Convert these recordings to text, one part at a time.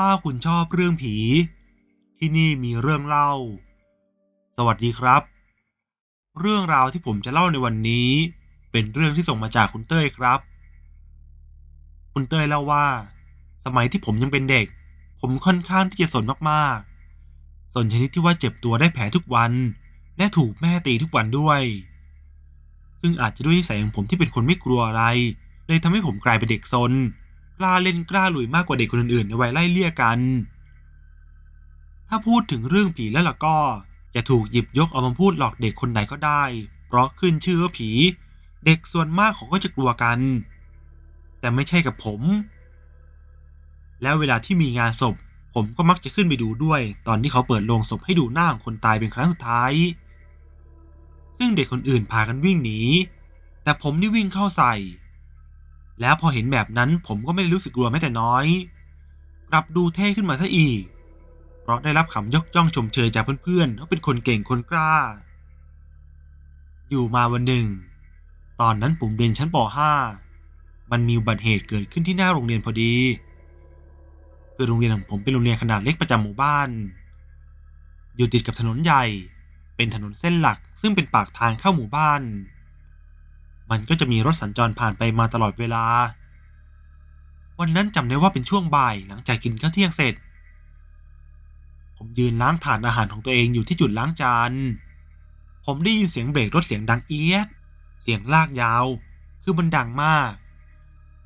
ถ้าคุณชอบเรื่องผี ที่นี่มีเรื่องเล่า สวัสดีครับ เรื่องราวที่ผมจะเล่าในวันนี้ เป็นเรื่องที่ส่งมาจากคุณเต้ยครับ คุณเต้ยเล่าว่า สมัยที่ผมยังเป็นเด็ก ผมค่อนข้างที่จะสนมากๆ สนชนิดที่ว่าเจ็บตัวได้แผลทุกวัน และถูกแม่ตีทุกวันด้วย ซึ่งอาจจะด้วยนิสัยของผมที่เป็นคนไม่กลัวอะไร เลยทำให้ผมกลายเป็นเด็กซน กล้าเล่นกล้าลุยมากกว่าเด็กคนอื่นๆในวัยไล่เลี่ยกัน ถ้าพูดถึงเรื่องผีแล้วล่ะก็ จะถูกหยิบยกเอามาพูดหลอกเด็กคนไหนก็ได้ เพราะขึ้นชื่อว่าผี เด็กส่วนมากเขาก็จะกลัวกัน แต่ไม่ใช่กับผม แล้วเวลาที่มีงานศพ ผมก็มักจะขึ้นไปดูด้วย ตอนที่เขาเปิดโลงศพให้ดูหน้าของคนตายเป็นครั้งสุดท้าย ซึ่งเด็กคนอื่นพากันวิ่งหนีแต่ผมนี่วิ่งเข้าใส่ แล้วพอเห็นแบบนั้นผมก็ไม่ได้รู้สึกกลัวแม้แต่น้อย กลับดูเท่ขึ้นมาซะอีก เพราะได้รับคำยกย่องชมเชยจากเพื่อนๆว่าเป็นคนเก่งคนกล้า อยู่มาวันหนึ่ง ตอนนั้นผมเรียนชั้นป .5 มันมีอุบัติเหตุเกิดขึ้นที่หน้าโรงเรียนพอดี คือโรงเรียนของผมเป็นโรงเรียนขนาดเล็กประจำหมู่บ้าน อยู่ติดกับถนนใหญ่ เป็นถนนเส้นหลักซึ่งเป็นปากทางเข้าหมู่บ้าน มันก็จะมีรถสัญจรผ่านไปมาตลอดเวลา วันนั้นจำได้ว่าเป็นช่วงบ่ายหลังจากกินข้าวเที่ยงเสร็จ ผมยืนล้างถาดอาหารของตัวเองอยู่ที่จุดล้างจาน ผมได้ยินเสียงเบรกรถเสียงดังเอี๊ยด เสียงลากยาว คือมันดังมาก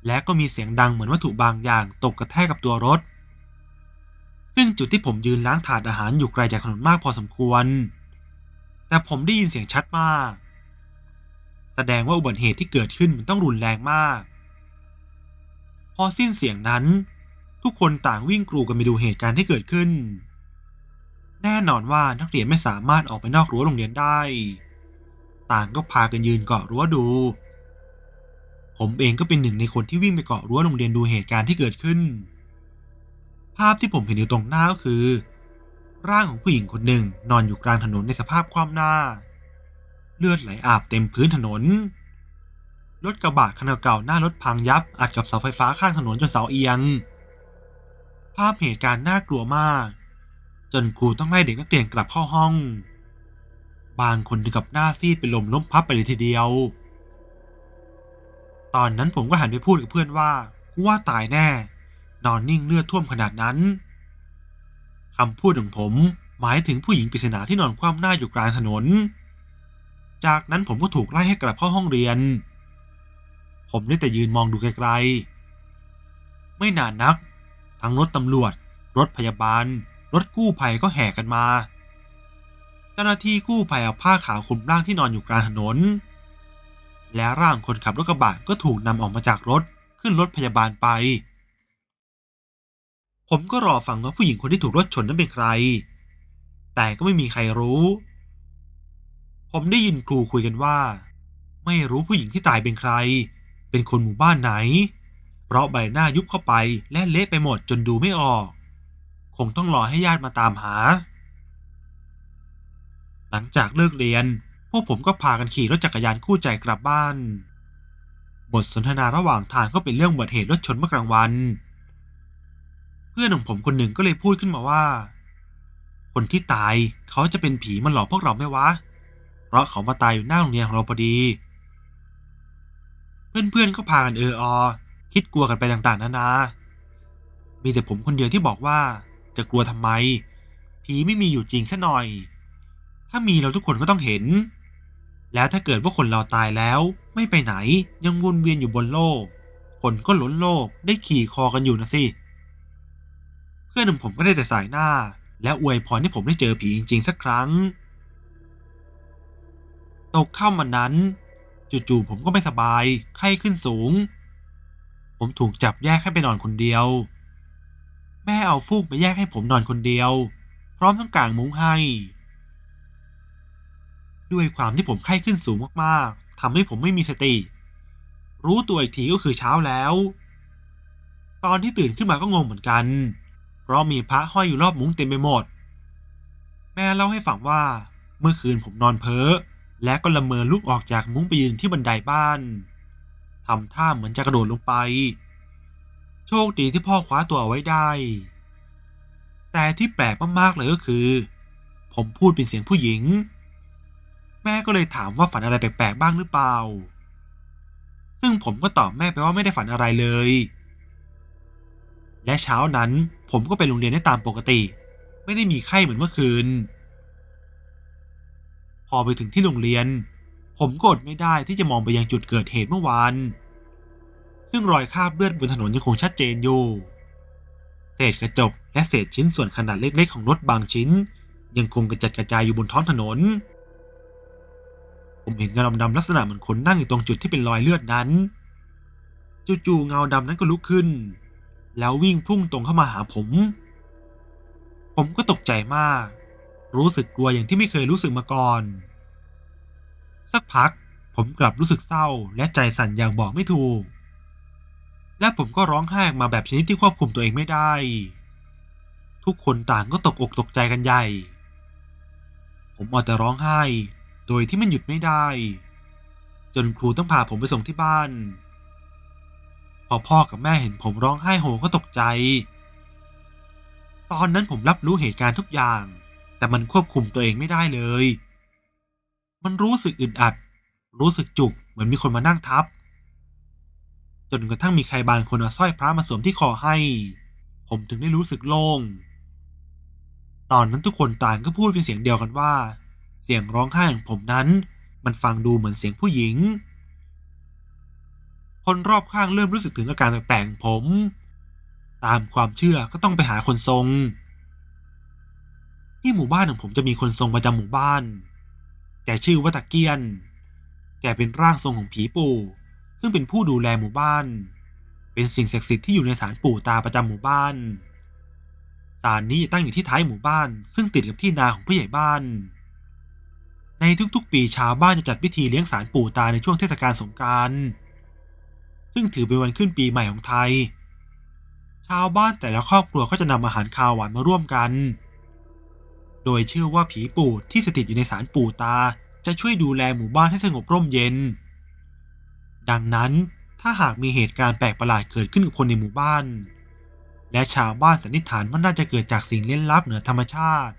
และก็มีเสียงดังเหมือนวัตถุบางอย่างตกกระแทกกับตัวรถ ซึ่งจุดที่ผมยืนล้างถาดอาหารอยู่ไกลจากถนนมากพอสมควร แต่ผมได้ยินเสียงชัดมาก ดงว่าอุบัติเหตุที่เกิดขึ้นมันต้องรุนแรงมาก พอสิ้นเสียงนั้น ทุกคนต่างวิ่งกรูกันไปดูเหตุการณ์ที่เกิดขึ้น แน่นอนว่านักเรียนไม่สามารถออกไปนอกรั้วโรงเรียนได้ ต่างก็พากันยืนเกาะรั้วดู ผมเองก็เป็นหนึ่งในคนที่วิ่งไปเกาะรั้วโรงเรียนดูเหตุการณ์ที่เกิดขึ้น ภาพที่ผมเห็นอยู่ตรงหน้าก็คือ ร่างของผู้หญิงคนหนึ่งนอนอยู่กลางถนนในสภาพคว่ำหน้า เลือดไหลอาบเต็มพื้นถนน รถกระบะคันเก่าๆหน้ารถพังยับอัดกับเสาไฟฟ้าข้างถนนจนเสาเอียง ภาพเหตุการณ์น่ากลัวมาก จนครูต้องไล่เด็กนักเรียนกลับเข้าห้อง บางคนถึงกับหน้าซีดเป็นลมล้มพับไปเลยทีเดียว ตอนนั้นผมก็หันไปพูดกับเพื่อนว่ากูว่าตายแน่ นอนนิ่งเลือดท่วมขนาดนั้นคำพูดของผมหมายถึงผู้หญิงปริศนาที่นอนคว่ำหน้าอยู่กลางถนน จากนั้นผมก็ถูกไล่ให้กลับเข้าห้องเรียน ผมได้แต่ยืนมองดูไกลๆ ไม่นานนัก ทั้งรถตำรวจ รถพยาบาล รถกู้ภัยก็แห่กันมา เจ้าหน้าที่กู้ภัยเอาผ้าขาวคลุมร่างที่นอนอยู่กลางถนน และร่างคนขับรถกระบะก็ถูกนำออกมาจากรถขึ้นรถพยาบาลไป ผมก็รอฟังว่าผู้หญิงคนที่ถูกรถชนนั้นเป็นใคร แต่ก็ไม่มีใครรู้ ผมได้ยินครูคุยกันว่า ไม่รู้ผู้หญิงที่ตายเป็นใคร เป็นคนหมู่บ้านไหน เพราะใบหน้ายุบเข้าไปและเละไปหมดจนดูไม่ออก คงต้องรอให้ญาติมาตามหา หลังจากเลิกเรียน พวกผมก็พากันขี่รถจักรยานคู่ใจกลับบ้าน บทสนทนาระหว่างทางก็เป็นเรื่องบัติเหตุรถชนเมื่อกลางวัน เพื่อนของผมคนหนึ่งก็เลยพูดขึ้นมาว่า คนที่ตายเขาจะเป็นผีมันหลอกพวกเราไหมวะ เพราะเขามาตายอยู่หน้าโรงเรียนของเราพอดี เพื่อนๆก็พากันเอออคิดกลัวกันไปต่างๆนานามีแต่ผมคนเดียวที่บอกว่าจะกลัวทำไม ผีไม่มีอยู่จริงซะหน่อย ถ้ามีเราทุกคนก็ต้องเห็น แล้วถ้าเกิดว่าคนเราตายแล้วไม่ไปไหนยังวนเวียนอยู่บนโลก คนก็ล้นโลกได้ขี่คอกันอยู่นะสิ เพื่อนของผมก็ได้แต่สายหน้า และอวยพรให้ผมได้เจอผีจริงๆสักครั้ง ตกค่ำวันนั้น จู่ๆผมก็ไม่สบาย ไข้ขึ้นสูง ผมถูกจับแยกให้ไปนอนคนเดียว แม่เอาฟูกมาแยกให้ผมนอนคนเดียว พร้อมทั้งกางมุ้งให้ ด้วยความที่ผมไข้ขึ้นสูงมากๆทำให้ผมไม่มีสติ รู้ตัวอีกทีก็คือเช้าแล้ว ตอนที่ตื่นขึ้นมาก็งงเหมือนกัน เพราะมีพระห้อยอยู่รอบมุ้งเต็มไปหมด แม่เล่าให้ฟังว่าเมื่อคืนผมนอนเพ้อ และก็ละเมอลุกออกจากมุ้งไปยืนที่บันไดบ้านทำท่าเหมือนจะกระโดดลงไป โชคดีที่พ่อคว้าตัวเอาไว้ได้ แต่ที่แปลกมากๆเลยก็คือ ผมพูดเป็นเสียงผู้หญิง แม่ก็เลยถามว่าฝันอะไรแปลกๆบ้างหรือเปล่า ซึ่งผมก็ตอบแม่ไปว่าไม่ได้ฝันอะไรเลย และเช้านั้นผมก็ไปโรงเรียนได้ตามปกติ ไม่ได้มีไข้เหมือนเมื่อคืน พอไปถึงที่โรงเรียน ผมก็อดไม่ได้ที่จะมองไปยังจุดเกิดเหตุเมื่อวาน ซึ่งรอยคราบเลือดบนถนนยังคงชัดเจนอยู่ เศษกระจกและเศษชิ้นส่วนขนาดเล็กๆของรถบางชิ้น ยังคงกระจัดกระจายอยู่บนท้องถนน ผมเห็นเงาดำๆลักษณะเหมือนคนนั่งอยู่ตรงจุดที่เป็นรอยเลือดนั้น จู่ๆเงาดำนั้นก็ลุกขึ้น แล้ววิ่งพุ่งตรงเข้ามาหาผม ผมก็ตกใจมาก รู้สึกกลัวอย่างที่ไม่เคยรู้สึกมาก่อน สักพักผมกลับรู้สึกเศร้าและใจสั่นอย่างบอกไม่ถูก และผมก็ร้องไห้ออกมาแบบชนิดที่ควบคุมตัวเองไม่ได้ ทุกคนต่างก็ตกอกตกใจกันใหญ่ ผมเอาแต่ร้องไห้ โดยที่มันหยุดไม่ได้ จนครูต้องพาผมไปส่งที่บ้าน พอพ่อกับแม่เห็นผมร้องไห้โหก็ตกใจ ตอนนั้นผมรับรู้เหตุการณ์ทุกอย่าง แต่มันควบคุมตัวเองไม่ได้เลย มันรู้สึกอึดอัด รู้สึกจุกเหมือนมีคนมานั่งทับ จนกระทั่งมีใครบางคนเอาสร้อยพระมาสวมที่คอให้ ผมถึงได้รู้สึกโล่ง ตอนนั้นทุกคนต่างก็พูดเป็นเสียงเดียวกันว่า เสียงร้องไห้ของผมนั้น มันฟังดูเหมือนเสียงผู้หญิง คนรอบข้างเริ่มรู้สึกถึงอาการแปลกๆผม ตามความเชื่อก็ต้องไปหาคนทรง ที่หมู่บ้านของผมจะมีคนทรงประจำหมู่บ้าน แกชื่อว่าตะเกียน แกเป็นร่างทรงของผีปู่ ซึ่งเป็นผู้ดูแลหมู่บ้าน เป็นสิ่งศักดิ์สิทธิ์ที่อยู่ในศาลปู่ตาประจำหมู่บ้านศาลนี้ตั้งอยู่ที่ท้ายหมู่บ้าน ซึ่งติดกับที่นาของผู้ใหญ่บ้าน ในทุกๆ ปีชาวบ้านจะจัดพิธีเลี้ยงศาลปู่ตาในช่วงเทศกาลสงกรานต์ซึ่งถือเป็นวันขึ้นปีใหม่ของไทย ชาวบ้านแต่ละครอบครัวก็จะนำอาหารคาวหวานมาร่วมกัน โดยเชื่อว่าผีปู่ที่สถิตอยู่ในศาลปู่ตา จะช่วยดูแลหมู่บ้านให้สงบร่มเย็น ดังนั้นถ้าหากมีเหตุการณ์แปลกประหลาดเกิดขึ้นกับคนในหมู่บ้าน และชาวบ้านสันนิษฐานว่าน่าจะเกิดจากสิ่งเล่นลับเหนือธรรมชาติ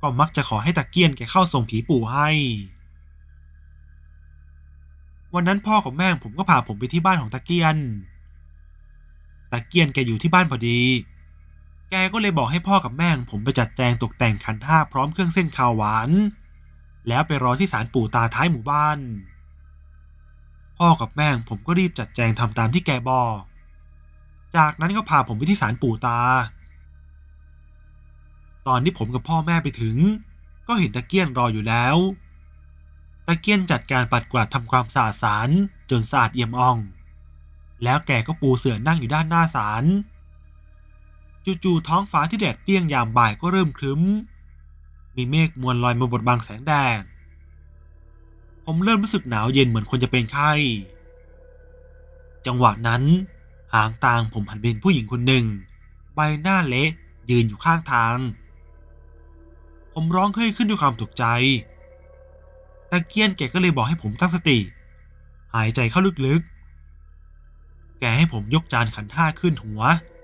ก็มักจะขอให้ตะเกียนแกเข้าทรงผีปู่ให้ วันนั้นพ่อกับแม่ผมก็พาผมไปที่บ้านของตะเกียน ตะเกียนแกอยู่ที่บ้านพอดี แกก็เลยบอกให้พ่อกับแม่ผมไปจัดแจงตกแต่งขันห้าพร้อมเครื่องเส้นข้าวหวาน แล้วไปรอที่ศาลปู่ตาท้ายหมู่บ้าน พ่อกับแม่ผมก็รีบจัดแจงทำตามที่แกบอก จากนั้นก็พาผมไปที่ศาลปู่ตา ตอนที่ผมกับพ่อแม่ไปถึง ก็เห็นตะเกียนรออยู่แล้ว ตะเกียนจัดการปัดกวาดทำความสะอาดศาลจนสะอาดเอี่ยมอ่อง แล้วแกก็ปูเสื่อนั่งอยู่ด้านหน้าศาล จู่ๆท้องฟ้าที่แดดเปรี้ยงยามบ่ายก็เริ่มครึ้ม มีเมฆมวลลอยมาบดบังแสงแดด ผมเริ่มรู้สึกหนาวเย็นเหมือนคนจะเป็นไข้ จังหวะนั้น หางตางผมหันไปเห็นผู้หญิงคนหนึ่ง ใบหน้าเละยืนอยู่ข้างทาง ผมร้องเฮ้ยขึ้นด้วยความตกใจ ตะเกียนแกก็เลยบอกให้ผมตั้งสติ หายใจเข้าลึกๆ แกให้ผมยกจานขันท่าขึ้นหัว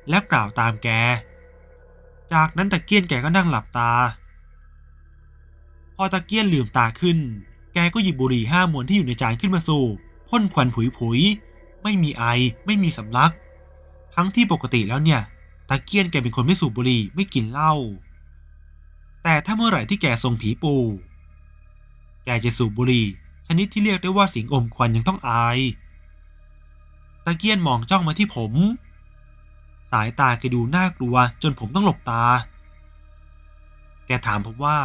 และกล่าวตามแก จากนั้นตะเกียนแกก็นั่งหลับตา พอตะเกียนลืมตาขึ้น แกก็หยิบบุหรี่ห้ามวนที่อยู่ในจานขึ้นมาสูบพ่นควันผุยๆไม่มีไอ ไม่มีสำลัก ทั้งที่ปกติแล้วเนี่ย ตะเกียนแกเป็นคนไม่สูบบุหรี่ไม่กินเหล้า แต่ถ้าเมื่อไหร่ที่แกทรงผีปู แกจะสูบบุหรี่ชนิดที่เรียกได้ว่าสิงอมควันยังต้องอาย ตะเกียนมองจ้องมาที่ผม สายตาแกดูน่ากลัวจนผมต้องหลบตา แกถามผมว่า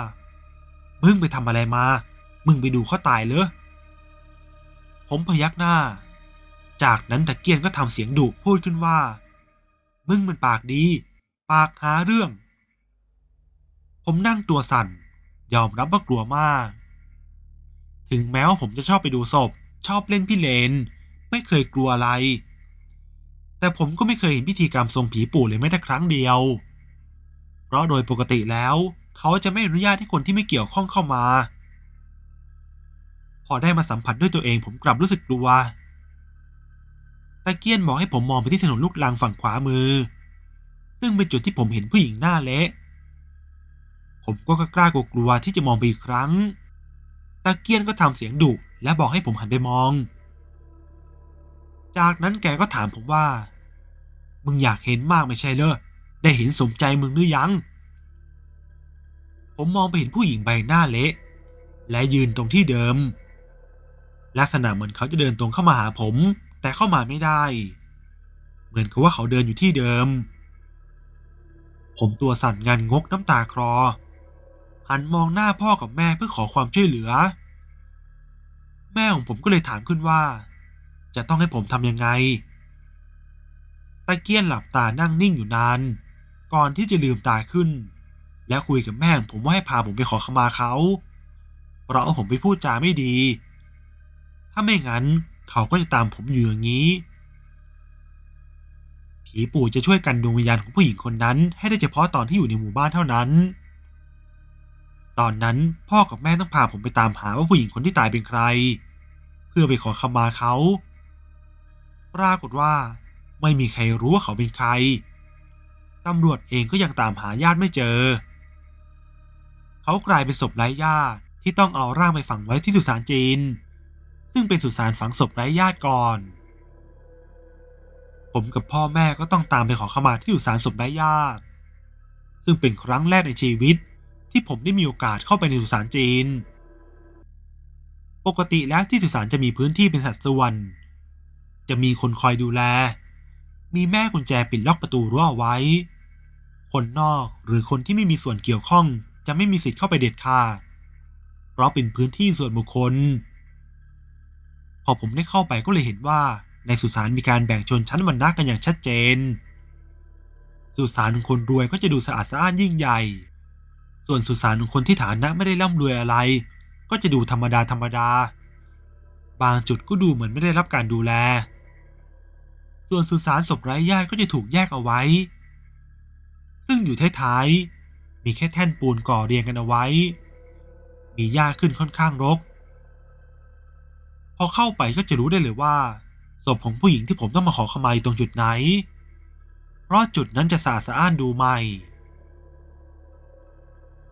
มึงไปทำอะไรมา มึงไปดูเขาตายเหรอ ผมพยักหน้า จากนั้นตะเกียนก็ทำเสียงดุพูดขึ้นว่า มึงมันปากดี ปากหาเรื่อง ผมนั่งตัวสั่น ยอมรับว่ากลัวมาก ถึงแม้ว่าผมจะชอบไปดูศพ ชอบเล่นพี่เลน ไม่เคยกลัวอะไร แต่ผมก็ไม่เคยเห็นพิธีกรรมทรงผีปู่เลยแม้แต่ครั้งเดียว เพราะโดยปกติแล้ว เขาจะไม่อนุญาตให้คนที่ไม่เกี่ยวข้องเข้ามา พอได้มาสัมผัสด้วยตัวเองผมกลับรู้สึกกลัวตะเกียนบอกให้ผมมองไปที่ถนนลูกลังฝั่งขวามือ ซึ่งเป็นจุดที่ผมเห็นผู้หญิงหน้าเละผมก็กล้ากลัวที่จะมองไปอีกครั้งตาเกียนก็ทำเสียงดุและบอกให้ผมหันไปมอง จากนั้นแกก็ถามผมว่า มึงอยากเห็นมากไม่ใช่เหรอได้เห็นสมใจมึงหรือยัง ผมมองไปเห็นผู้หญิงใบหน้าเละ และยืนตรงที่เดิม ลักษณะเหมือนเขาจะเดินตรงเข้ามาหาผม แต่เข้ามาไม่ได้ เหมือนกับว่าเขาเดินอยู่ที่เดิม ผมตัวสั่นงันงกน้ำตาคลอ หันมองหน้าพ่อกับแม่เพื่อขอความช่วยเหลือ แม่ของผมก็เลยถามขึ้นว่า จะต้องให้ผมทำยังไง ตะเกียนหลับตานั่งนิ่งอยู่นาน ก่อนที่จะลืมตาขึ้น แล้วคุยกับแม่ของผมว่าให้พาผมไปขอขมาเขาเพราะผมไปพูดจาไม่ดี ถ้าไม่งั้นเขาก็จะตามผมอยู่อย่างนี้ ผีปู่จะช่วยกันดวงวิญญาณของผู้หญิงคนนั้น ให้ได้เฉพาะตอนที่อยู่ในหมู่บ้านเท่านั้น ตอนนั้นพ่อกับแม่ต้องพาผมไปตามหาว่าผู้หญิงคนที่ตายเป็นใคร เพื่อไปขอขมาเขา ปรากฏว่า ไม่มีใครรู้ว่าเขาเป็นใคร ตำรวจเองก็ยังตามหาญาติไม่เจอ เขากลายเป็นศพไร้ญาติที่ต้องเอาร่างไปฝังไว้ที่สุสานจีน ซึ่งเป็นสุสานฝังศพไร้ญาติก่อน ผมกับพ่อแม่ก็ต้องตามไปขอขมาที่สุสานศพไร้ญาติ ซึ่งเป็นครั้งแรกในชีวิตที่ผมได้มีโอกาสเข้าไปในสุสานจีน ปกติแล้วที่สุสานจะมีพื้นที่เป็นสัดส่วน จะมีคนคอยดูแล มีแม่กุญแจปิดล็อกประตูรั้วไว้ คนนอกหรือคนที่ไม่มีส่วนเกี่ยวข้องจะไม่มีสิทธิ์เข้าไปเด็ดขาด เพราะเป็นพื้นที่ส่วนบุคคล พอผมได้เข้าไปก็เลยเห็นว่าในสุสานมีการแบ่งชนชั้นวรรณะกันอย่างชัดเจน สุสานของคนรวยก็จะดูสะอาดสะอ้านยิ่งใหญ่ ส่วนสุสานของคนที่ฐานะไม่ได้ร่ำรวยอะไร ก็จะดูธรรมดาธรรมดา บางจุดก็ดูเหมือนไม่ได้รับการดูแล ส่วนสุสานศพไร้ญาติก็จะถูกแยกเอาไว้ ซึ่งอยู่ท้ายๆ มีแค่แท่นปูนก่อเรียงกันเอาไว้ มีหญ้าขึ้นค่อนข้างรก พอเข้าไปก็จะรู้ได้เลยว่าศพของผู้หญิงที่ผมต้องมาขอขมาอยู่ตรงจุดไหน เพราะจุดนั้นจะสะอาดสะอ้านดูใหม่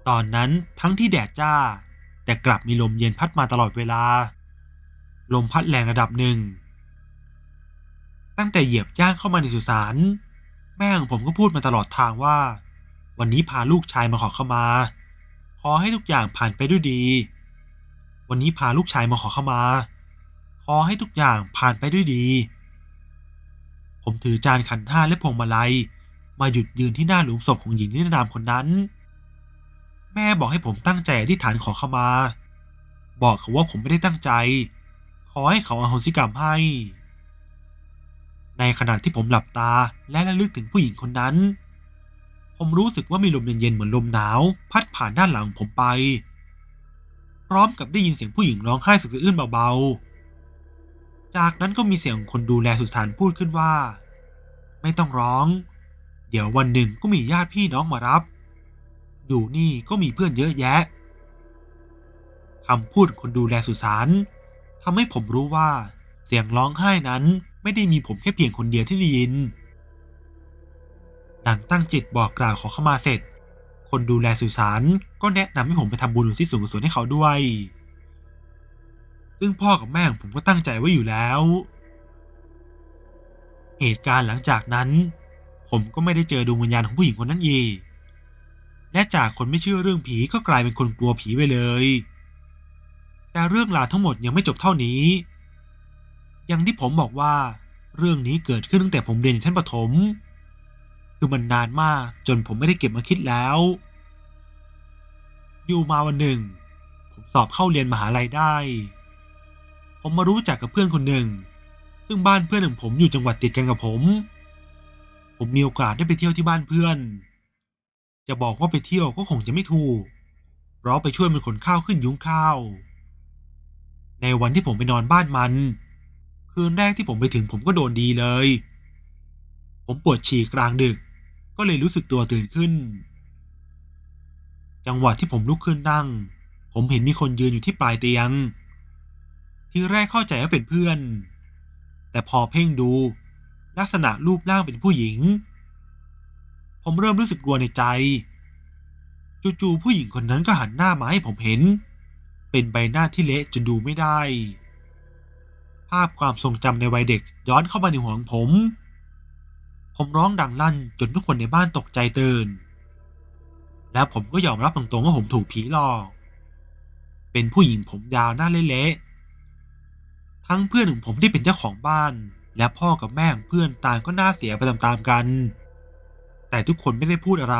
ตอนนั้นทั้งที่แดดจ้า แต่กลับมีลมเย็นพัดมาตลอดเวลา ลมพัดแรงระดับหนึ่ง ตั้งแต่เหยียบย่างเข้ามาในสุสานแม่ของผมก็พูดมาตลอดทางว่า วันนี้พาลูกชายมาขอขมา ขอให้ทุกอย่างผ่านไปด้วยดี วันนี้พาลูกชายมาขอขมา ขอให้ทุกอย่างผ่านไปด้วยดี ผมถือจานขันห้าและพวงมาลัย มาหยุดยืนที่หน้าหลุมศพของหญิงนิรนามคนนั้น แม่บอกให้ผมตั้งใจอธิษฐานขอขมา บอกเขาว่าผมไม่ได้ตั้งใจ ขอให้เขาอโหสิกรรมให้ ในขณะที่ผมหลับตาและระลึกถึงผู้หญิงคนนั้น ผมรู้สึกว่ามีลมเย็นๆเหมือนลมหนาว พัดผ่านด้านหลังผมไป พร้อมกับได้ยินเสียงผู้หญิงร้องไห้สะอื้นเบาๆ จากนั้นก็มีเสียงคนดูแลสุสานพูดขึ้นว่า ไม่ต้องร้อง เดี๋ยววันหนึ่งก็มีญาติพี่น้องมารับ อยู่นี่ก็มีเพื่อนเยอะแยะคำพูดคนดูแลสุสานทำให้ผมรู้ว่าเสียงร้องไห้นั้น ไม่ได้มีผมแค่เพียงคนเดียวที่ได้ยิน หลังตั้งจิตบอกกล่าวขอเข้ามาเสร็จ คนดูแลสุสานก็แนะนำให้ผมไปทำบุญที่สูงสุดให้เขาด้วย ซึ่งพ่อกับแม่ของผมก็ตั้งใจไว้อยู่แล้ว เหตุการณ์หลังจากนั้น ผมก็ไม่ได้เจอดวงวิญญาณของผู้หญิงคนนั้นอีกและจากคนไม่เชื่อเรื่องผีก็กลายเป็นคนกลัวผีไปเลย แต่เรื่องราวทั้งหมดยังไม่จบเท่านี้ อย่างที่ผมบอกว่า เรื่องนี้เกิดขึ้นตั้งแต่ผมเรียนอยู่ชั้นประถม คือมันนานมากจนผมไม่ได้เก็บมาคิดแล้ว อยู่มาวันหนึ่ง ผมสอบเข้าเรียนมหาลัยได้ ผมมารู้จักกับเพื่อนคนหนึ่ง ซึ่งบ้านเพื่อนของผมอยู่จังหวัดติดกันกับผม ผมมีโอกาสได้ไปเที่ยวที่บ้านเพื่อน จะบอกว่าไปเที่ยวก็คงจะไม่ถูกเพราะไปช่วยมันขนข้าวขึ้นยุ้งข้าว ในวันที่ผมไปนอนบ้านมัน คืนแรกที่ผมไปถึงผมก็โดนดีเลย ผมปวดฉี่กลางดึก ก็เลยรู้สึกตัวตื่นขึ้น จังหวะที่ผมลุกขึ้นนั่ง ผมเห็นมีคนยืนอยู่ที่ปลายเตียง ทีแรกเข้าใจว่าเป็นเพื่อน แต่พอเพ่งดูลักษณะรูปร่างเป็นผู้หญิง ผมเริ่มรู้สึกกลัวในใจ จู่ๆผู้หญิงคนนั้นก็หันหน้ามาให้ผมเห็น เป็นใบหน้าที่เละจนดูไม่ได้ ภาพความทรงจำในวัยเด็กย้อนเข้ามาในหัวของผม ผมร้องดังลั่นจนทุกคนในบ้านตกใจตื่น แล้วผมก็ยอมรับตรงๆว่าผมถูกผีหลอก เป็นผู้หญิงผมยาวหน้าเละๆ ทั้งเพื่อนของผมที่เป็นเจ้าของบ้าน และพ่อกับแม่ของเพื่อนต่างก็น่าเสียไปตามๆกัน แต่ทุกคนไม่ได้พูดอะไร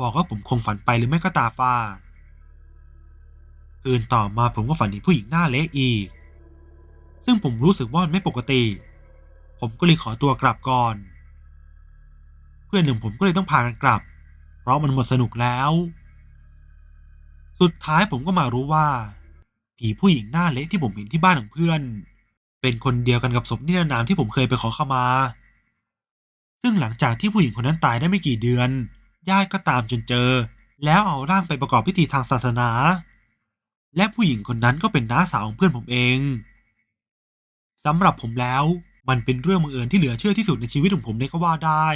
บอกว่าผมคงฝันไปหรือไม่ก็ตาฟาดคืนต่อมาผมก็ฝันเห็นผู้หญิงหน้าเละอีก ซึ่งผมรู้สึกว่ามันไม่ปกติ ผมก็เลยขอตัวกลับก่อน เพื่อนหนึ่งผมก็เลยต้องพากันกลับ เพราะมันหมดสนุกแล้ว สุดท้ายผมก็มารู้ว่า ผีผู้หญิงหน้าเละที่ผมเห็นที่บ้านของเพื่อน เป็นคนเดียวกันกับศพนิรนามที่ผมเคยไปขอเข้ามา ซึ่งหลังจากที่ผู้หญิงคนนั้นตายได้ไม่กี่เดือนญาติก็ตามจนเจอ แล้วเอาร่างไปประกอบพิธีทางศาสนา และผู้หญิงคนนั้นก็เป็นน้าสาวของเพื่อนผมเอง สำหรับผมแล้ว มันเป็นเรื่องบังเอิญที่เหลือเชื่อที่สุดในชีวิตของผมเลยก็ว่าได้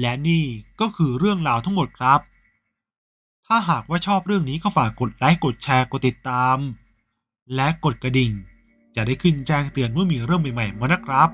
และนี่ก็คือเรื่องราวทั้งหมดครับ ถ้าหากว่าชอบเรื่องนี้ก็ฝากกดไลค์กดแชร์กดติดตาม และกดกระดิ่ง จะได้ขึ้นแจ้งเตือนเมื่อมีเรื่องใหม่ๆมานะครับ